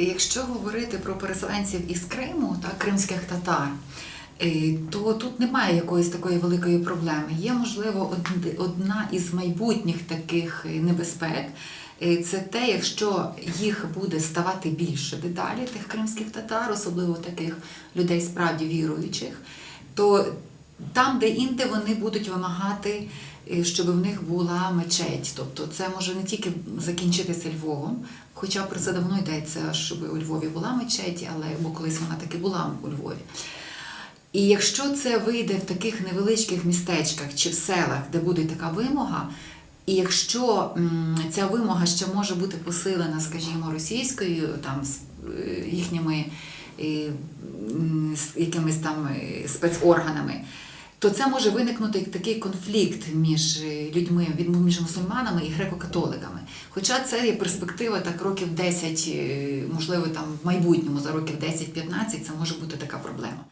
Якщо говорити про переселенців із Криму та кримських татар, е, то тут немає якоїсь такої великої проблеми. Є, можливо, одна із майбутніх таких е, небезпек. Е, Це те, якщо їх буде ставати більше дедалі, тих кримських татар, особливо таких людей справді віруючих, то там, де інде вони будуть вимагати, е, щоб в них була мечеть. Тобто це може не тільки закінчитися Львовом, хоча про це давно йдеться, щоб у Львові була мечеть, але бо колись вона таки була у Львові. І якщо це вийде в таких невеличких містечках чи в селах, де буде така вимога, і якщо ця вимога ще може бути посилена, скажімо, російською, там е, їхніми е, якимись там спецорганами, то це може виникнути такий конфлікт між е, людьми, між мусульманами і греко-католиками. Хоча це є перспектива так років 10, е, можливо, там в майбутньому за років 10-15 це може бути така проблема.